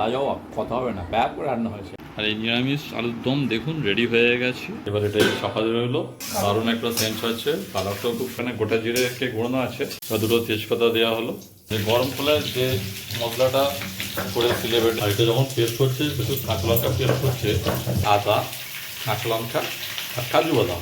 লাজবাব কথা হবে না ব্যাপ করে রান্না হয়েছে। আর এই নিরামিষ আলুর দম দেখুন রেডি হয়ে গেছে। এবার এটা সকালে রইল দারুণ একটা সেন্স আছে কালারটাও খুব মানে গোটা জিরে কে গুঁড়ানো আছে। এবার দুটো তেজপাতা দেওয়া হলো। যে গরম খোলায় যে মশলাটা করে সিলেবেট আর এটা যখন পেস্ট হচ্ছে একটু কাঁচা লঙ্কা পেস্ট হচ্ছে আদা কাঁচা লঙ্কা আর কাজু বাদাম।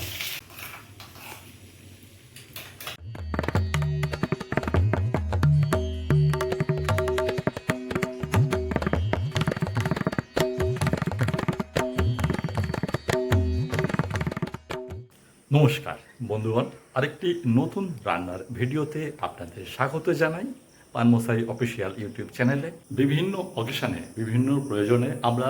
নমস্কার, বন্ধুগণ। আরেকটি নতুন রান্নার ভিডিওতে আপনাদের স্বাগত জানাই পানমশাই অফিসিয়াল ইউটিউব চ্যানেলে। বিভিন্ন অকেশনে, বিভিন্ন প্রয়োজনে আমরা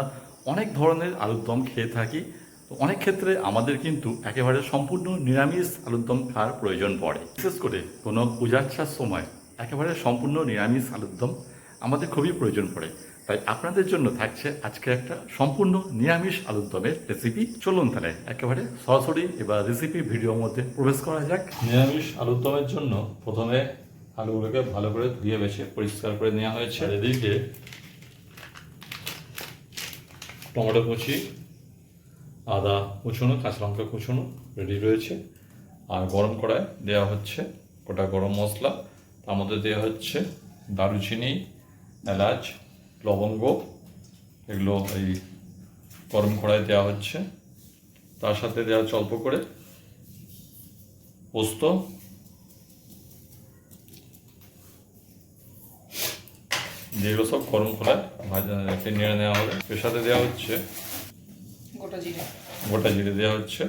অনেক ধরনের আলুর দম খেয়ে থাকি। তো অনেক ক্ষেত্রে আমাদের কিন্তু একেবারে সম্পূর্ণ নিরামিষ আলুর দম খাওয়ার প্রয়োজন পড়ে। বিশেষ করে কোনো পূজাচ্ছার সময় একেবারে সম্পূর্ণ নিরামিষ আলুর দম আমাদের খুবই প্রয়োজন পড়ে। তাই আপনাদের জন্য থাকছে আজকে একটা সম্পূর্ণ নিরামিষ আলুর দমের রেসিপি চলুন তাহলে, একেবারে সরাসরি এবার রেসিপি ভিডিওর মধ্যে প্রবেশ করা যাক। নিরামিষ আলুর দমের জন্য প্রথমে আলুগুলোকে ভালো করে ধুয়ে বেছে পরিষ্কার করে নেওয়া হয়েছে। এদিকে টমেটো কুচি, আদা কুচুনো, কাঁচা লঙ্কা কুচুনো রেডি রয়েছে। আর গরম কড়ায় দেওয়া হচ্ছে, গোটা গরম মশলা। তার মধ্যে দেওয়া হচ্ছে দারুচিনি এলাচ লবঙ্গ এগুলো এই গরম কড়ায় দেওয়া হচ্ছে। তার সাথে দেওয়া হচ্ছে অল্প করে পোস্ত। যেগুলো সব গরম কড়ায় ভাজা নেড়ে নেওয়া হবে। এর সাথে দেওয়া হচ্ছে গোটা জিরে। গোটা জিরে দেওয়া হচ্ছে।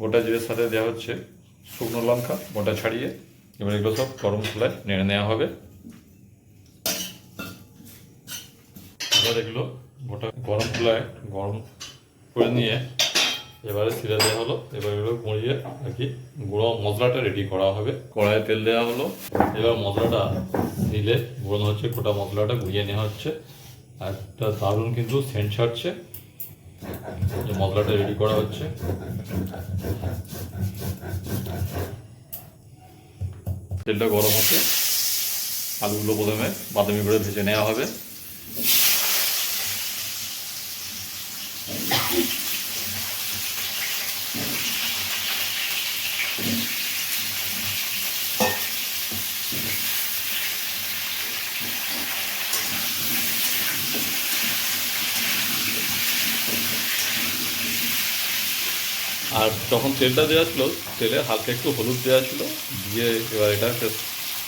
গোটা জিরের সাথে দেওয়া হচ্ছে শুকনো লঙ্কা গোটা ছাড়িয়ে। এবার এগুলো সব গরম খোলায় নেড়ে নেওয়া হবে। এবার এগুলো গোটা গরম খোলায় গরম করে নিয়ে এবারে ছিঁড়ে দেওয়া হলো। এবার এগুলো গুঁড়িয়ে আর কি গুঁড়ো মশলাটা রেডি করা হবে। কড়াইয়ে তেল দেওয়া হলো। এবার মশলাটা দিলে গুঁড়ো হচ্ছে, গোটা মশলাটা গুঁড়িয়ে নেওয়া হচ্ছে। একটা দারুণ কিন্তু সেন্ট ছাড়ছে যে মশলাটা রেডি করা হচ্ছে। তেলটা গরম হচ্ছে আলুগুলো প্রথমে বাদামি করে ভেজে নেওয়া হবে। আর যখন তেলটা দেওয়া ছিল, তেলে হালকা একটু হলুদ দেওয়া ছিল, দিয়ে এবার এটা বেশ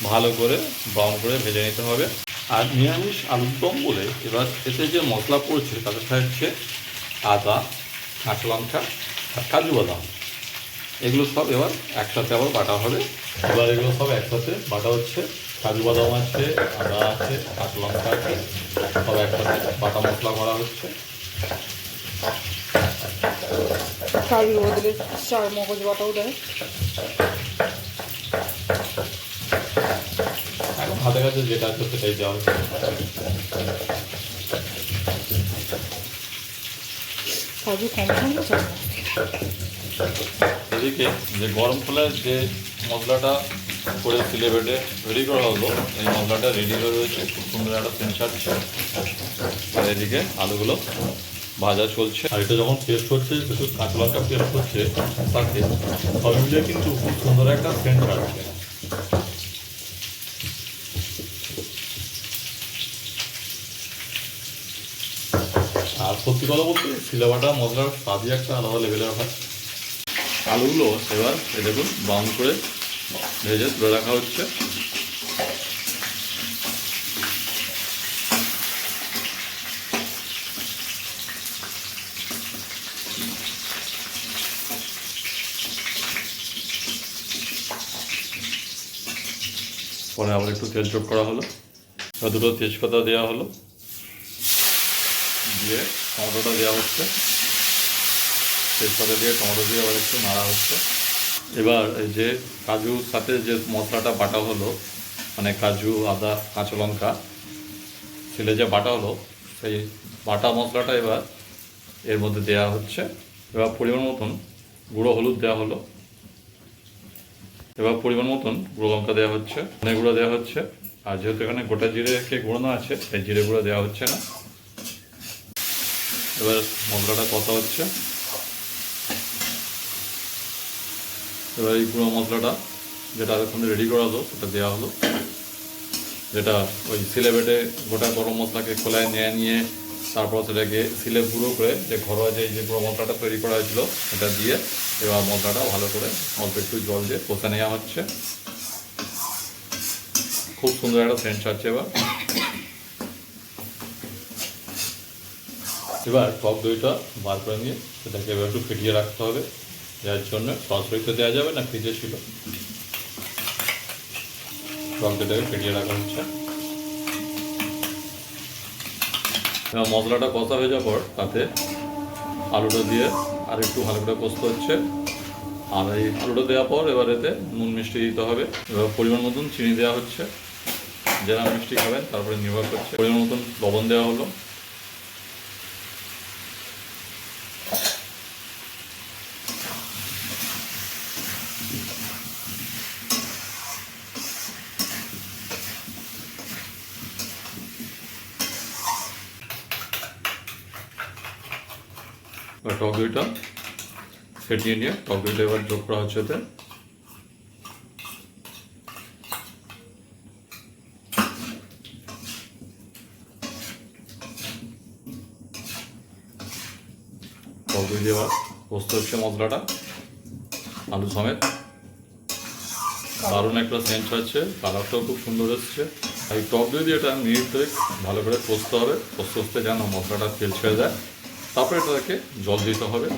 ভালো করে ব্রাউন করে ভেজে নিতে হবে। আর নিরামিষ আলুর দম বলে এবার এতে যে মশলা পড়ছে, তাতে থাকছে আদা, কাঁচা লঙ্কা আর কাজু বাদাম। এগুলো সব এবার একসাথে আবার বাটা হবে। এবার এগুলো সব একসাথে বাটা হচ্ছে। কাজু বাদাম আছে, আদা আছে, কাঁচা লঙ্কা আছে, সব একসাথে বাটা মশলা করা হচ্ছে। কারির বদলে চার মগজ বাটাও দেয় এখন হাতে কাছে যেটা আছে সেটাই দেওয়া হচ্ছে। কম কম এদিকে যে গরম খোলায় যে মশলাটা করে সিলে বেটে রেডি করা হলো এই মশলাটা রেডি হয়ে রয়েছে খুব সুন্দর একটা ছাড়ছে আর এদিকে আলুগুলো ভাজা চলছে। আর এটা যখন পেস্ট হচ্ছে একটু কাঁচা লঙ্কা পেস্ট হচ্ছে তাতে সব মিলিয়ে কিন্তু খুব সুন্দর একটা সেন্ট ছাড়ছে আর সত্যি কথা বলতে, সিলেবাটা, মশলার স্বাদই একটা আলাদা লেভেলের হয় আলুগুলো এবার, এই দেখুন ব্রাউন করে ভেজে তুলে রাখা হচ্ছে। পরে আবার একটু তেল যোগ করা হলো। দুটো তেজপাতা দেওয়া হলো। দিয়ে টমেটোটা দেওয়া হচ্ছে। তেজপাতা দিয়ে টমেটো দিয়ে আবার একটু নাড়া হচ্ছে। এবার এই যে কাজুর সাথে যে মশলাটা বাটা হলো মানে কাজু, আদা, কাঁচা লঙ্কা ছেলে যে বাটা হলো, সেই বাটা মশলাটা এবার এর মধ্যে দেওয়া হচ্ছে। এবার পরিমাণ মতন গুঁড়ো হলুদ দেওয়া হলো। এবার পরিমাণ মতন গুঁড়ো লঙ্কা দেওয়া হচ্ছে, ধনে গুঁড়ো দেওয়া হচ্ছে, আর যেহেতু এখানে গোটা জিরেকে গুঁড়োনো আছে, তাই জিরে গুঁড়ো দেওয়া হচ্ছে না। এবার মশলাটা কষা হচ্ছে। এবার এই গুঁড়ো মশলাটা যেটা এতক্ষণ রেডি করা হলো, সেটা দেওয়া হলো। যেটা ওই সিলে বেটে গোটা গরম মশলাকে খোলায় নিয়ে নিয়ে তারপর সেটাকে সিলে গুঁড়ো করে যে ঘরোয়া যে যে গুঁড়ো মশলাটা তৈরি করা হয়েছিল, সেটা দিয়ে এবার মশলাটা ভালো করে অল্প একটু জল দিয়ে কষে নেওয়া হচ্ছে। খুব সুন্দর একটা সেন্ট ছাড়ছে এবার। এবার টক দইটা বার করে নিয়ে সেটাকে এবার একটু ফিটিয়ে রাখতে হবে। যার জন্য সরাসরি তো দেওয়া যাবে না, ফ্রিজে ছিল। টক দইটাকে ফিটিয়ে রাখা হচ্ছে এবার মশলাটা কষা হয়ে যাওয়ার পর তাতে আলুটা দিয়ে আর একটু ভালো করে কষতে হচ্ছে। আর এই আলুটা দেওয়ার পর এবার এতে নুন মিষ্টি দিতে হবে। এবার পরিমাণ মতন চিনি দেওয়া হচ্ছে। যারা মিষ্টি খাবেন তারপরে নির্ভর করছে। পরিমাণ মতন লবণ দেওয়া হলো। এবার টক দইটা ফেটিয়ে নিয়ে টক দইটা এবার যোগ করা হচ্ছে এতে টক দই দিয়ে কষতে হচ্ছে মশলাটা, আলু সমেত। দারুণ একটা সেন্ট আছে কালারটাও খুব সুন্দর এসছে। আর এই টক দই দিয়ে এটা মিনিট ভালো করে কষতে হবে, কষতে কষতে যেন মশলাটা তেল ছেড়ে দেয় তারপরে এটাকে জল দিতে হবে।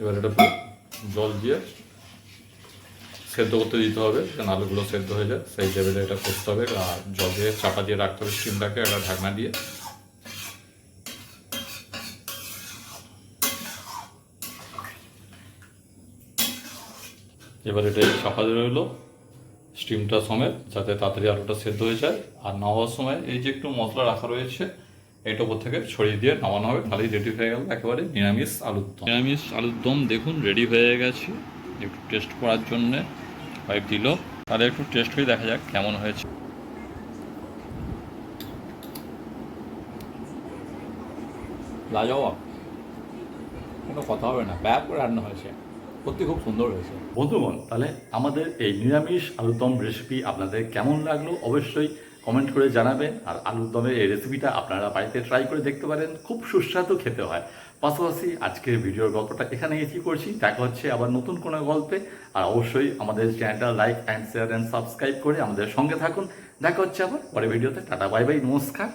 এবার এটা জল দিয়ে সেদ্ধ করতে দিতে হবে, যেন আলুগুলো সেদ্ধ হয়ে যায়। সেই লেভেলে এটা করতে হবে। আর জল দিয়ে চাপা দিয়ে রাখতে হবে স্টিমটাকে একটা ঢাকনা দিয়ে। এবার এটা চাপা দিয়ে রইল স্টিমটা সমেত যাতে তাড়াতাড়ি আলুটা সেদ্ধ হয়ে যায়। আর নামাবার সময় এই যে একটু মশলা রাখা রয়েছে, এটা ওপর থেকে ছড়িয়ে দিয়ে নামানো হবে। তাহলেই রেডি হয়ে গেল একেবারে নিরামিষ আলুর দম। নিরামিষ আলুর দম দেখুন রেডি হয়ে গেছে। একটু টেস্ট করার জন্যে পাইপ দিল। তাহলে একটু টেস্ট করে, দেখা যাক কেমন হয়েছে। লাজবাব। কোনো কথা হবে না। ব্যাপ রান্না হয়েছে। সত্যি খুব সুন্দর হয়েছে। বন্ধুগণ, তাহলে আমাদের এই নিরামিষ আলুর দম রেসিপি আপনাদের কেমন লাগল অবশ্যই কমেন্ট করে জানাবেন। আর আলুর দমের এই রেসিপিটা আপনারা বাড়িতে ট্রাই করে দেখতে পারেন, খুব সুস্বাদু খেতে হয়। পাশাপাশি আজকের ভিডিওর গল্পটা এখানে এসি করছি। দেখা হচ্ছে আবার নতুন কোনো গল্পে। আর অবশ্যই আমাদের চ্যানেলটা like and share and subscribe করে আমাদের সঙ্গে থাকুন। দেখা হচ্ছে আবার পরে ভিডিওতে। টাটা বাই বাই নমস্কার।